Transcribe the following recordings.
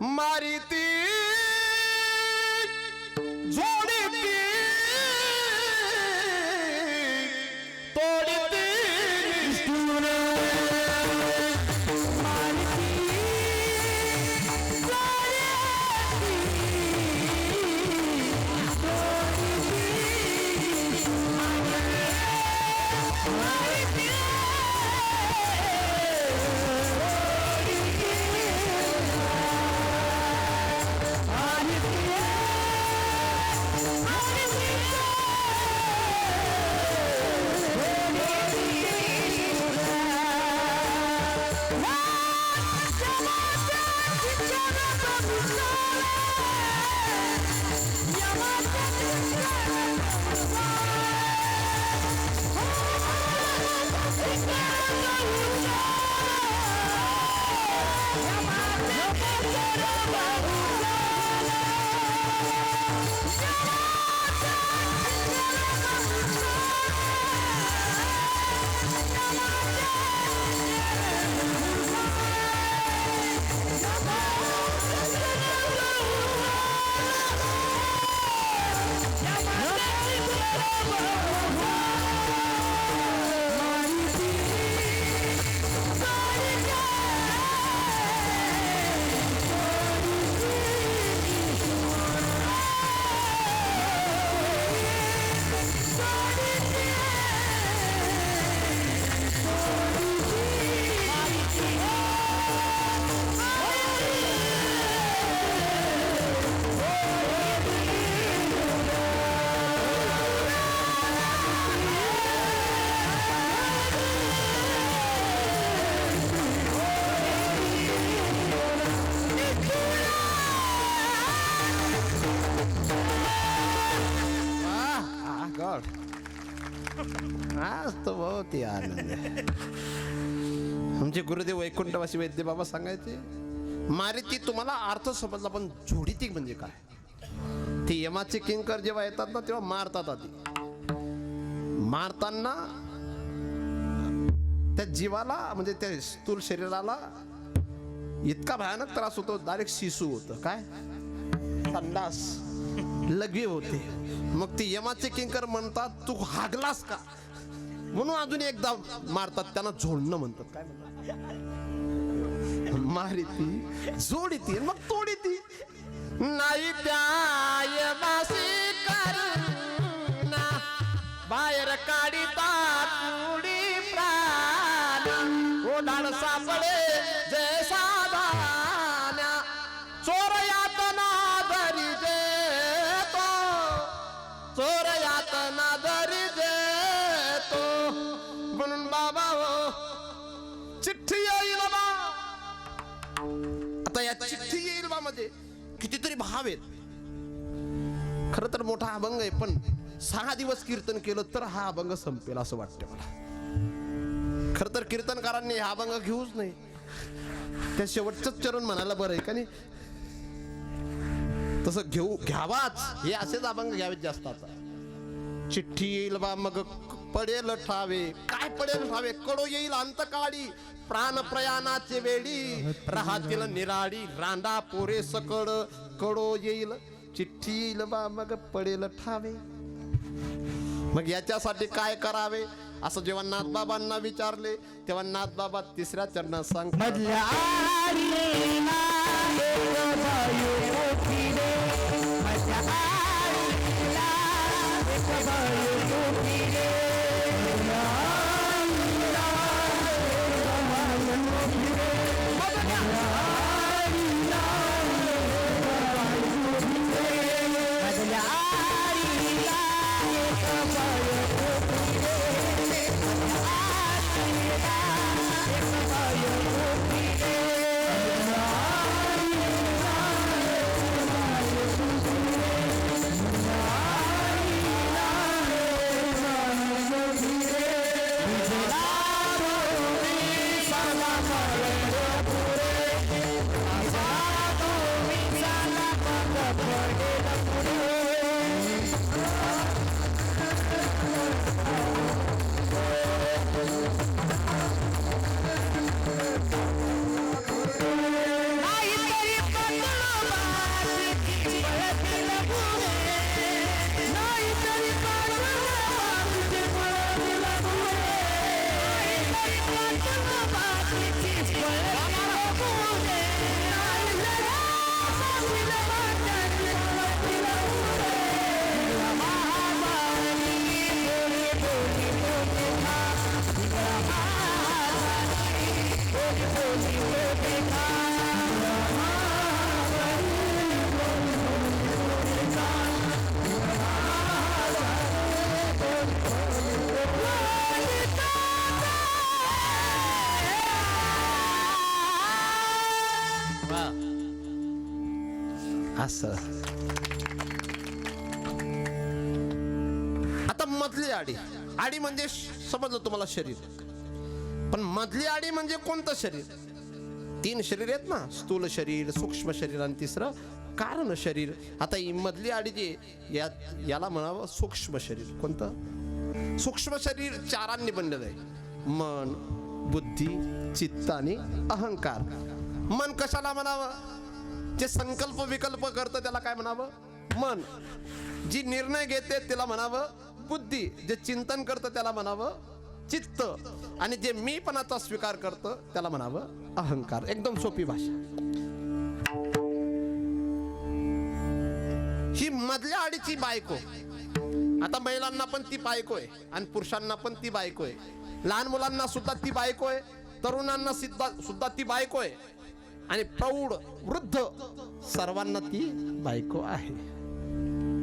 मारिती जोडीती तोडीती Sorry. अति आनंद आहे आमचे गुरुदेव वैकुंठवासी वैद्य बाबा सांगायचे मारिती तुम्हाला अर्थ समजला पण जोडीती म्हणजे काय? ते यमाचे किंकर जेव्हा येतात ना तेव्हा मारतात आधी. मारताना त्या जीवाला म्हणजे त्या स्थूल शरीराला इतका भयानक त्रास होतो डायरेक्ट शिसू होतं. काय? संडास. लघवी होते. मग ते यमाचे किंकर म्हणतात तू हागलास का? म्हणून अजून एकदा मारतात त्यांना झोडणं म्हणतात. काय म्हणतात? मारिती जोडीती मग तोडीती. नाही त्या बाहेर काढिता कितीतरी भाव आहेत. खर तर मोठा अभंग आहे पण सहा दिवस कीर्तन केलं तर हा अभंग संपेल असं वाटतं मला. खर तर कीर्तनकारांनी हा अभंग घेऊच नाही. त्या शेवटचंच चरण म्हणायला बरं आहे का नाही तसं घेऊ घ्यावाच. हे असेच अभंग घ्यावेत जास्त आता. चिठ्ठी येईल बा मग पडेल ठावे. काय पडेल ठावे? कडो येईल अंतकाळी. प्राण प्रयाणाचे वेळी. राहतील निराळी. रांडा पोरे सकड. कडो येईल. चिठ्ठी येईल बा. मग पडेल ठावे. मग याच्यासाठी काय करावे? असं जेव्हा नाथबाबांना विचारले तेव्हा नाथबाबा तिसऱ्या चरणात सांग आडी. आडी म्हणजे समजलं तुम्हाला शरीर. पण मधली आडी म्हणजे कोणतं शरीर? तीन शरीर आहेत ना स्थूल शरीर सूक्ष्म शरीर आणि तिसरं कारण शरीर. आता ही मधली आडी जी या याला म्हणावं सूक्ष्म शरीर. कोणतं? सूक्ष्म शरीर चारांनी बनलेलं आहे. मन बुद्धी चित्त आणि अहंकार. मन कशाला म्हणावं? जे संकल्प विकल्प करतं त्याला काय म्हणावं? मन. जी निर्णय घेते त्याला म्हणावं बुद्धी जे चिंतन करतं त्याला म्हणावं चित्त. आणि जे मीपणाचा स्वीकार करतं त्याला म्हणावं अहंकार. एकदम सोपी भाषा. ही मधल्या आडीची बायको. आता महिलांना पण ती बायको आहे आणि पुरुषांना पण ती बायको आहे. लहान मुलांना सुद्धा ती बायको आहे. तरुणांना सुद्धा सुद्धा ती बायको आहे. आणि प्रौढ वृद्ध सर्वांना ती बायको आहे.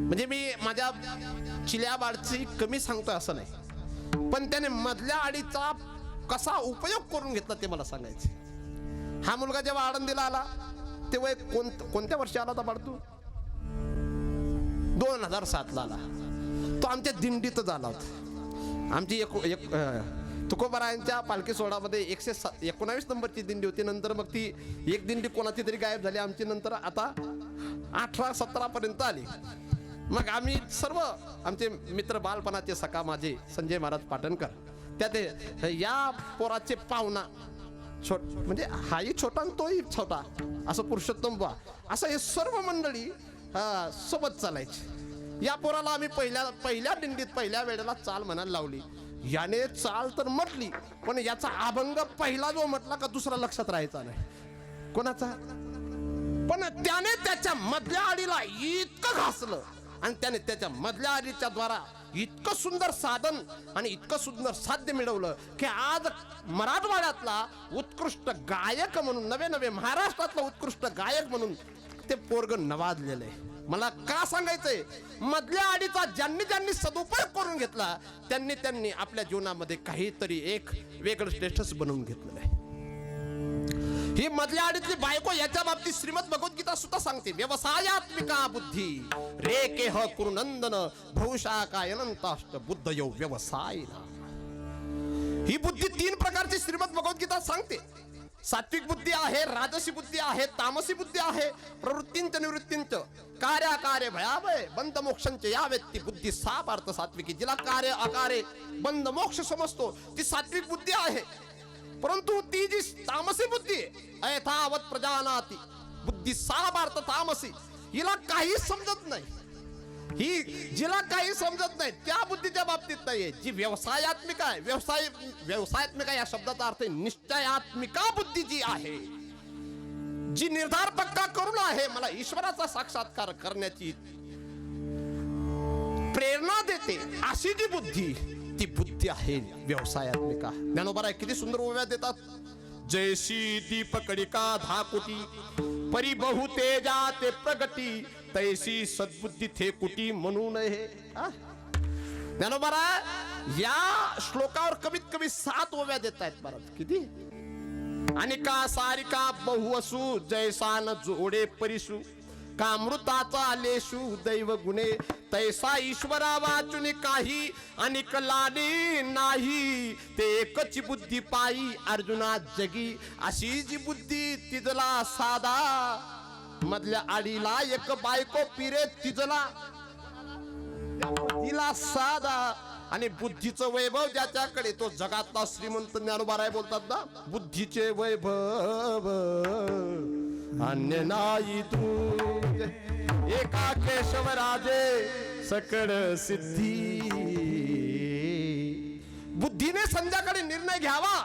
म्हणजे मी माझ्या चिल्या बाळची कमी सांगतो असं नाही. पण त्याने मधल्या आडीचा कसा उपयोग करून घेतला ते मला सांगायचे. हा मुलगा जेव्हा आळंदीला आला तेव्हा एक कोण कोणत्या वर्षी आला होता बाळतू दोन हजार सातला आला. तो आमच्या दिंडीतच आला होता. आमची एक एक तुकोबारायांच्या पालखी सोहळामध्ये एकशे सा एकोणावीस नंबरची दिंडी होती. नंतर मग ती एक दिंडी कोणाची तरी गायब झाली. आमची नंतर आता अठरा सतरापर्यंत आली. मग आम्ही सर्व आमचे मित्र बालपणाचे सखा माझे संजय महाराज पाटणकर त्यात या पोराचे पाहुणा छोट म्हणजे हाही छोटा आणि तोही छोटा असं पुरुषोत्तम बा असं हे सर्व मंडळी सोबत चालायची. या पोराला आम्ही पहिल्या पहिल्या दिंडीत पहिल्या वेळेला चाल म्हणायला लावली. याने चाल तर म्हटली पण याचा अभंग पहिला जो म्हटला का दुसरा लक्षात राहायचा नाही. कोणाचा? पण त्याने त्याच्या मधल्या आडीला इतकं घासलं. आणि त्याने त्याच्या मधल्या आडीच्या द्वारा इतकं सुंदर साधन आणि इतकं सुंदर साध्य मिळवलं की आज मराठवाड्यातला उत्कृष्ट गायक म्हणून नवे नवे महाराष्ट्रातला उत्कृष्ट गायक म्हणून ते पोरग नवाजलेलं आहे. मला का सांगायचंय? मधल्या आडीचा ज्यांनी ज्यांनी सदुपयोग करून घेतला त्यांनी त्यांनी आपल्या जीवनामध्ये काहीतरी एक वेगळं स्टेटस बनवून घेतलेलं आहे. ही मधल्या आडीतली बायको याच्या बाबतीत श्रीमद भगवद्गीता सुद्धा सांगते. व्यवसायात्मिका बुद्धी. रे के ह कुरुनंदन भूषा काय अनंताष्ट बुद्ध यो व्यवसाय ही बुद्धी तीन प्रकारची श्रीमद भगवद्गीता सांगते. सात्विक बुद्धी आहे राजसी बुद्धी आहे तामसी बुद्धी आहे प्रवृत्तींच निवृत्तींच. कार्याकार्य भयावय बंद मोक्षांचे या व्यक्ती बुद्धी सा अर्थ सात्विकी. जिला कार्य आकारे बंद मोक्ष समजतो. ती सात्विक बुद्धी आहे. परंतु ती जी तामसी बुद्धी आहे, अयथावत प्रजानाती बुद्धी सा पार्थ तामसी हिला काही समजत नाही. ही जिला काही समजत नाही त्या बुद्धीच्या बाबतीत नाहीये जी व्यवसायात्मिका आहे व्यवसाय व्यवसायात्मिका या शब्दाचा अर्थ निश्चयात्मिका बुद्धी जी आहे जी निर्धार पक्का करून आहे मला ईश्वराचा साक्षात्कार करण्याची प्रेरणा देते अशी जी बुद्धी ती बुद्धी आहे व्यवसायात्मिका ज्ञानोबा किती सुंदर ओव्या देतात. जैसी दीपकडिका धाकुटी परी बहु तेजा ते प्रगती तैसी सद्बुद्धी थे कुटी म्हणून हे? हा? ज्ञानोबा या श्लोकावर कमीत कमी सात ओव्या देत आहेत महाराज किती? आणि का सारिका बहुवसू जैसान जोडे परिसू. कामृताचा लेशू दैव गुणे तैसा ईश्वरा वाचुनी काही आणि कलाने नाही. ते एकची बुद्धी पायी अर्जुना जगी. अशी जी बुद्धी तिजला साधा. मधल्या आडीला एक बायको पिरे तिजला. तिला साधा. आणि बुद्धीचं वैभव ज्याच्याकडे तो जगातला श्रीमंत ज्ञानोबाराय बोलतात ना बुद्धीचे वैभव. अन्य नाही तू. एका केशवराजे सकळ सिद्धी. बुद्धीने संध्याकाळी निर्णय घ्यावा.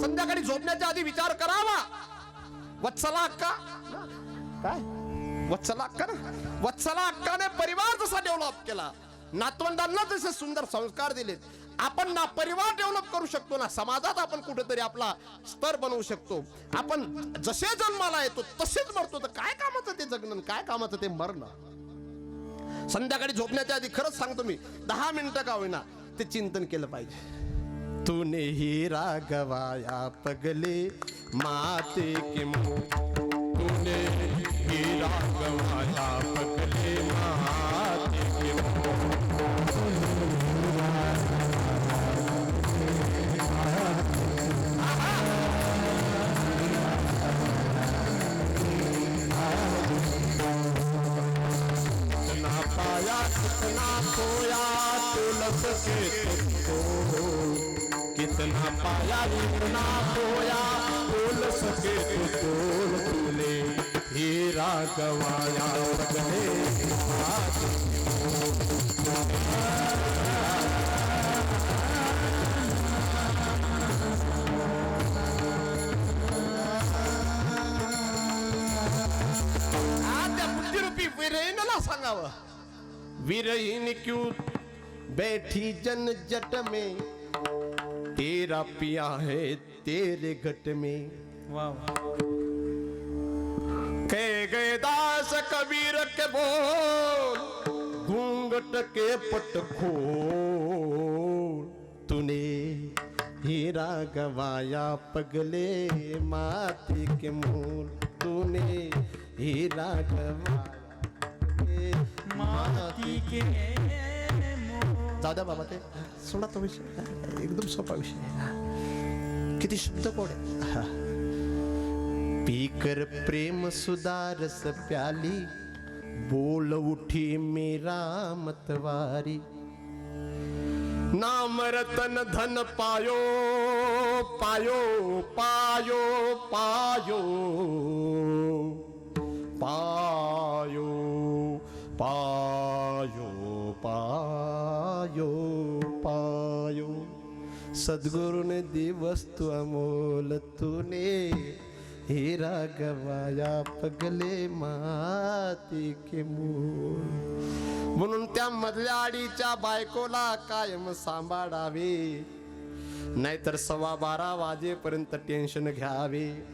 संध्याकाळी झोपण्याच्या आधी विचार करावा. वत्सला अक्का. काय? वत्सला अक्का ना? वत्सला अक्काने परिवार जसा डेव्हलप केला नातवंडांना जसे सुंदर संस्कार दिलेत आपण ना परिवार डेव्हलप करू शकतो ना समाजात आपण कुठेतरी आपला स्तर बनवू शकतो. आपण जसे जन्माला येतो तसेच मरतो. तर काय कामाचं ते जगणं काय कामाचं ते मरणं? संध्याकाळी झोपण्याच्या आधी खरंच सांगतो मी दहा मिनिटं का होईना ते चिंतन केलं पाहिजे. तूने ही रागवाया पगले माते के मुंह तूने ही रागवाया पाया हो। कितना खोया तुलस के तुमको हो। कितना पाया इतना खोया तुलस के तुमको तूने हीरा गवाया पगले हाथ बुद्धिरूपी विरहीनला सांगावं. विरहीन क्यों बैठी जन जट में। तेरा पिया है तेरे घट में। कह गए दास कबीर के बोल घूंघट के पट खोल। तूने हीरा गवाया पगले माथे के मूल। तूने हीरा गवाया जाऊ द्या बाबा ते. सोडा तो विषय. एकदम सोपा विषय. किती शब्द कोड पीकर प्रेम सुदारस प्याली बोल उठी मेरा मतवारी. नाम रतन धन पायो पायो पायो पायो. पायो. पायो पायो पायो। सद्गुरुने दिवस तू वस्तु अमोल तूने हीरा गवाया पगले माती के मूल। म्हणून त्या मधल्या आडीच्या बायकोला कायम सांभाळावे नाहीतर सव्वा बारा वाजेपर्यंत टेन्शन घ्यावे.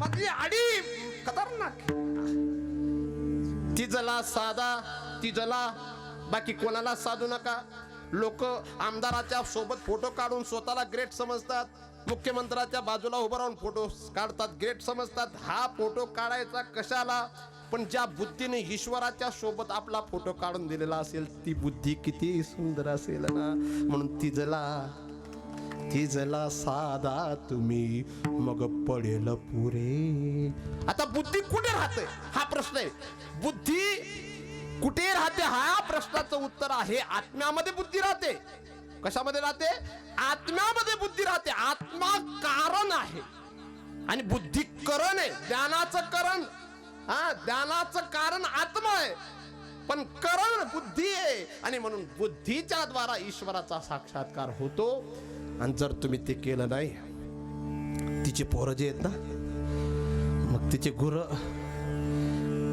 मधली आडी खतरनाक तिजला साधा तिजला बाकी कोणाला साधू नका. लोक आमदाराच्या सोबत फोटो काढून स्वतःला ग्रेट समजतात. मुख्यमंत्र्याच्या बाजूला उभं राहून फोटो काढतात. ग्रेट समजतात. हा फोटो काढायचा कशाला? पण ज्या बुद्धीने ईश्वराच्या सोबत आपला फोटो काढून दिलेला असेल ती बुद्धी किती सुंदर असेल ना? म्हणून तिजला थिजला ती जला साधा तुम्ही मग पडेल पुरे. आता बुद्धी कुठे राहते? हा प्रश्न आहे. बुद्धी कुठे राहते? हा प्रश्नाचं उत्तर आहे. आत्म्यामध्ये बुद्धी राहते. कशामध्ये राहते? आत्म्यामध्ये बुद्धी राहते. आत्मा कारण आहे. आणि बुद्धी करण आहे. ज्ञानाचं करण. हा ज्ञानाचं कारण आत्मा आहे. पण करण बुद्धी आहे. आणि म्हणून बुद्धीच्या द्वारा ईश्वराचा साक्षात्कार होतो. आणि जर तुम्ही ते केलं नाही तिचे पोरं जे आहेत ना मग तिचे गुर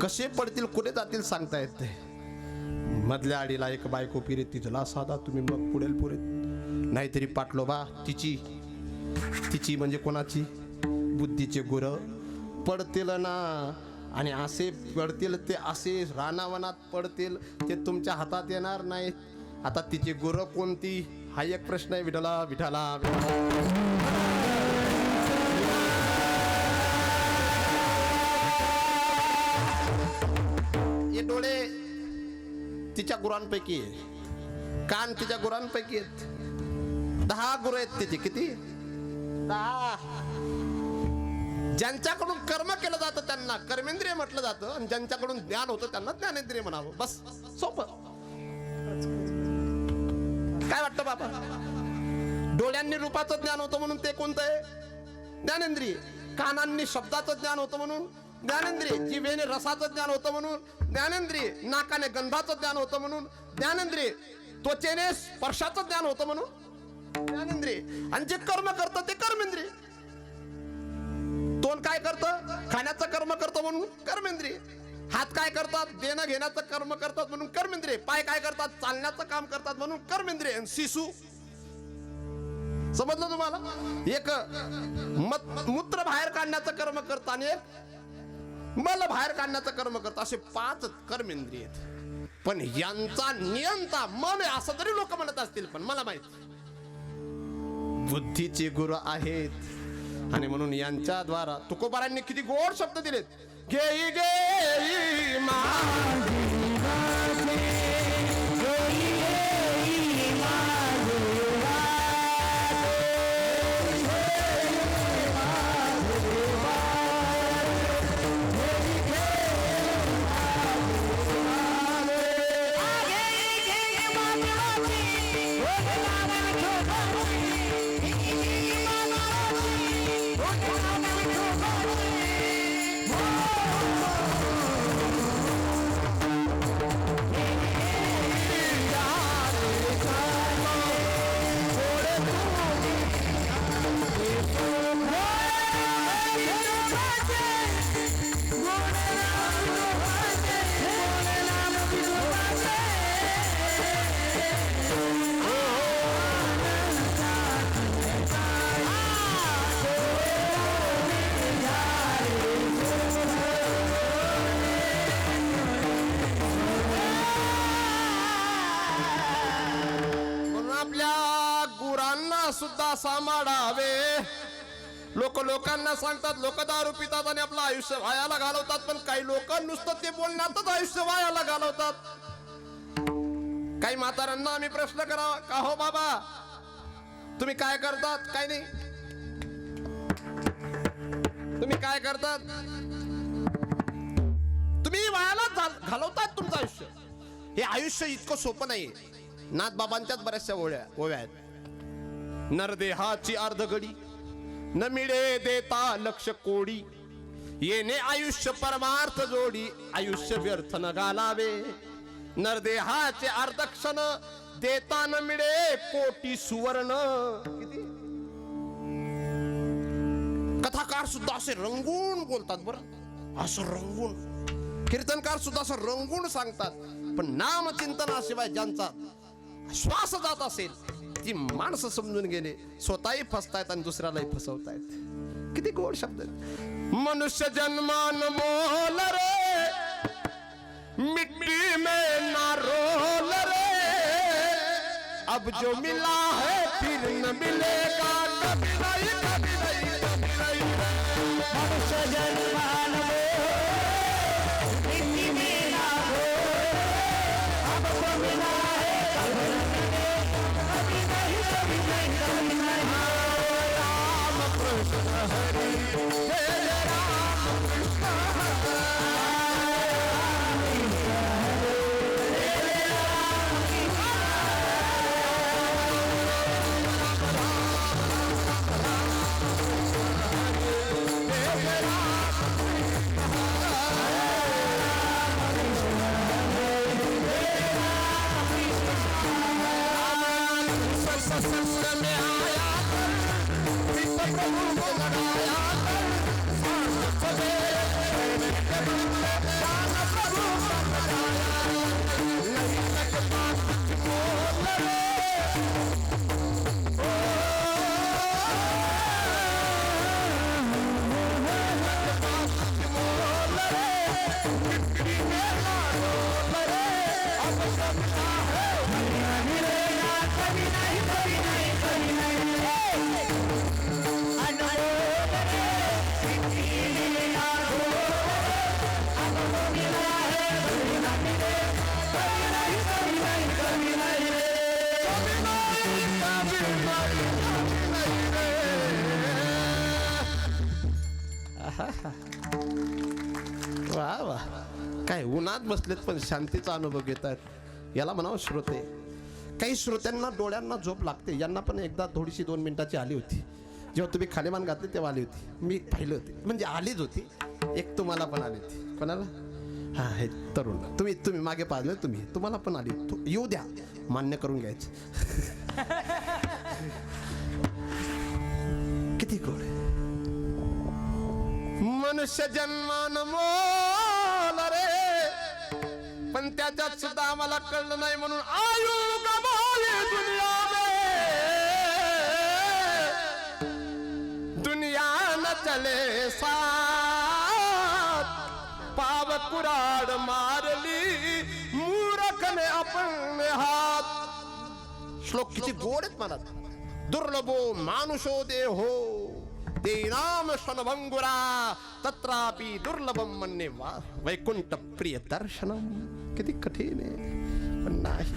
कसे पडतील कुठे जातील सांगता येत नाही. मधल्या आडीला एक बायको पिरे तिथला साधा तुम्ही मग पुढेल पुरे नाहीतरी पाटलो बा तिची तिची म्हणजे कोणाची? बुद्धीचे गुर पडतील ना. आणि असे पडतील ते असे रानावनात पडतील ते तुमच्या हातात येणार नाही आता तिची गुरं कोणती? हा एक प्रश्न आहे विठाला विठाला हे डोळे तिच्या गुरांपैकी आहे कान तिच्या गुरांपैकी आहेत. दहा गुरु आहेत तिचे. किती? दहा. ज्यांच्याकडून कर्म केलं जातं त्यांना कर्मेंद्रिय म्हटलं जातं आणि ज्यांच्याकडून ज्ञान होतं त्यांना ज्ञानेंद्रिय म्हणावं. बस. सोपं. काय वाटतं बाबा? डोळ्यांनी रूपाचं ज्ञान होतं म्हणून ते कोणतं आहे? ज्ञानेंद्रिय. कानांनी शब्दाचं ज्ञान होतं म्हणून ज्ञानेंद्रिय. जीवेने रसाचं ज्ञान होतं म्हणून ज्ञानेंद्रिय. नाकाने गंधाचं ज्ञान होतं म्हणून ज्ञानेंद्रिय. त्वचेने स्पर्शाचं ज्ञान होतं म्हणून ज्ञानेंद्रिय. आणि जे कर्म करतं ते कर्मेंद्रिय. तोंड काय करतं? खाण्याचं कर्म करतं म्हणून कर्मेंद्रिय. हात काय करतात? देणं घेण्याचं कर्म करतात म्हणून कर्मेंद्रिय. पाय काय करतात? चालण्याचं काम करतात म्हणून कर्मेंद्रिय. आणि शिशू? समजलं तुम्हाला? एक मत मूत्र बाहेर काढण्याचं कर्म करतं आणि एक मल बाहेर काढण्याचं कर्म करतं असे पाच कर्मेंद्रिय आहेत. पण यांचा नियंता मन असं तरी लोक म्हणत असतील पण मला माहीत बुद्धीचे गुरु आहेत. आणि म्हणून यांच्या द्वारा तुकोबारांनी किती गोड शब्द दिलेत. gay gay my लोकांना सांगतात लोक दारू पितात आणि आपलं आयुष्य वायाला घालवतात पण काही लोक नुसतं ते बोलण्यातच आयुष्य वायाला घालवतात. काही म्हाताऱ्यांना आम्ही प्रश्न करावा का हो बाबा? तुम्ही काय करतात? काय नाही. तुम्ही काय करतात? तुम्ही वायाला घालवतात तुमचं आयुष्य. हे आयुष्य इतकं सोपं नाही नाथ बाबांच्याच बऱ्याचशा ओळ्या ओव्या आहेत. नरदेहाची अर्धगडी न मिळे देता लक्ष कोडी. येणे आयुष्य परमार्थ जोडी. आयुष्य व्यर्थ न घालावे. नरदेहाचे अर्धक्षण देता न मिळे कोटी सुवर्ण. कथाकार सुद्धा असे रंगून बोलतात बरं. असं रंगून. कीर्तनकार सुद्धा असं रंगून सांगतात. पण नामचिंतनाशिवाय ज्यांचा श्वास जात असेल ती माणसं समजून गेले. स्वतःही फसतायत आणि दुसऱ्यालाही फसवतायत. किती गोड शब्द. मनुष्य जन्मान मोल रे. मिट्टी में ना रोल रे. अब जो मिला है फिर न मिलेगा कभी. काय बसलेत पण शांतीचा अनुभव घेत आहेत याला म्हणावं श्रोते. काही श्रोत्यांना डोळ्यांना झोप लागते. यांना पण एकदा थोडीशी दोन मिनिटाची आली होती. जेव्हा तुम्ही खालीमान घातले तेव्हा आली होती. मी पाहिलं होते. म्हणजे आलीच होती. एक तुम्हाला पण आली होती. कोणाला? हा हे तरुण. तुम्ही तुम्ही मागे पाहिलं तुम्ही. तुम्हाला पण आली. येऊ द्या. मान्य करून घ्यायचं. किती गोड मनुष्य जन्म त्याच्यात सुद्धा आम्हाला कळलं नाही म्हणून आयु दुनिया में दुनिया न चले साथ पाव कुराड मारली मूरखने आपण हात. श्लोक किती गोड आहेत मला दुर्लभो मानुषो देहो. ते नाम क्षणभंगुरा तत्रापि दुर्लभम म्हणणे वा वैकुंठ प्रिय दर्शनम किती कठीण आहे पण नाही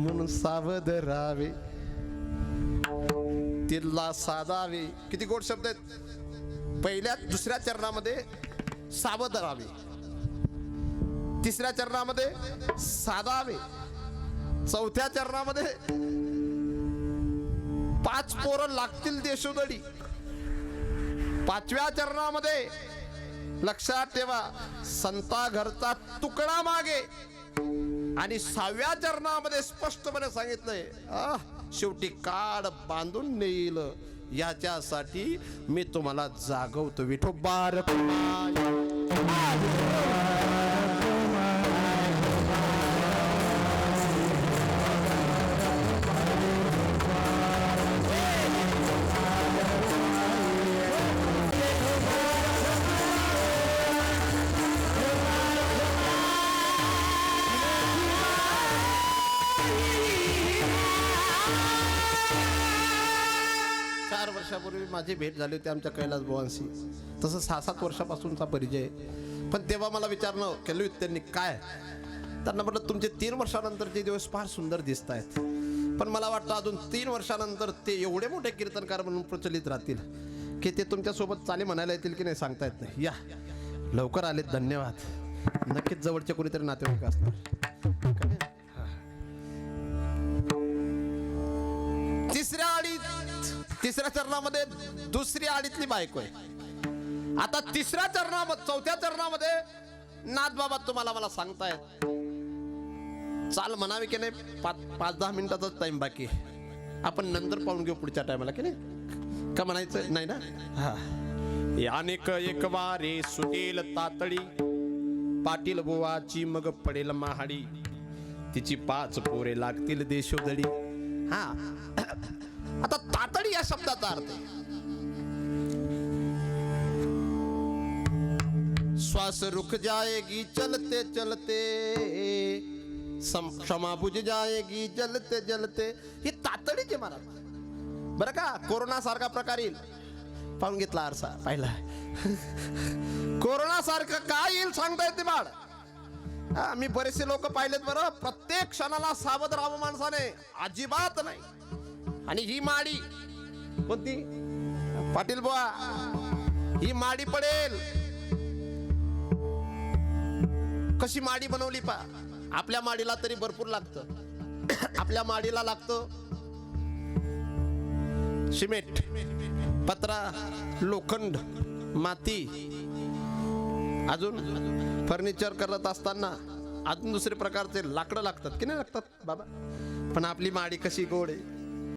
म्हणून सावध राहावे तिला साधावे किती गोड शब्द आहेत? पहिल्या दुसऱ्या चरणामध्ये सावध राहावे तिसऱ्या चरणामध्ये साधावे चौथ्या चरणामध्ये पाच पोरं लागतील देशोदडी पाचव्या चरणामध्ये लक्षात ठेवा संता घरचा तुकडा मागे. आणि सहाव्या चरणामध्ये स्पष्टपणे सांगितलंय शेवटी काड बांधून नेईल. याच्यासाठी मी तुम्हाला जागवतो. विठोबार वर्षापूर्वी माझी भेट झाली होती आमच्या कैलास बुवांशी तसं सहा सात वर्षापासूनचा परिचय पण तेव्हा मला विचारणं केलं होतं त्यांनी काय? त्यांना म्हटलं तुमचे तीन वर्षानंतरचे दिवस फार सुंदर दिसत आहेत. पण मला वाटतं अजून तीन वर्षानंतर ते एवढे मोठे कीर्तनकार म्हणून प्रचलित राहतील की ते तुमच्यासोबत चाले म्हणायला येतील की नाही सांगता येत नाही. या. लवकर आलेत धन्यवाद. नक्कीच जवळचे कोणीतरी नातेवाईक असणार. तिसऱ्या तिसऱ्या चरणामध्ये दुसरी आडीतली बायको आहे. आता तिसऱ्या चरणामध्ये चौथ्या चरणामध्ये नाथ बाबा तुम्हाला मला सांगतायत. चाल म्हणावे की नाही पाच पाच दहा मिनिटाचाच टाइम बाकी आपण नंतर पाहून घेऊ पुढच्या टायमाला की नाही? का म्हणायचं? नाही ना? हा. यानेक एक वारे सुटेल तातडी पाटील बुवाची मग पडेल महाडी. तिची पाच पोरे लागतील देशोदडी हा. आता तातडी या शब्दाचा अर्थ आहे. श्वास रुक जाएगी चलते चलते. क्षमा बुझ जाएगी जलते जलते ही तातडीचे महाराज बरं का? कोरोना सारखा प्रकार येईल. पाहून घेतला आरसा पाहिला. कोरोना सारखं काय येईल सांगता येते बाळ? मी बरेचसे लोक पाहिलेत बरं. प्रत्येक क्षणाला सावध राहावं माणसाने. अजिबात नाही. आणि ही माडी. कोणती? पाटील बुवा. ही माडी पडेल. कशी माडी बनवली पा. आपल्या माडीला तरी भरपूर लागतं. आपल्या माडीला लागतं. सिमेंट पत्रा लोखंड माती अजून फर्निचर करत असताना अजून दुसरे प्रकारचे लाकडं लागतात की नाही लागतात बाबा? पण आपली माडी कशी गोड आहे.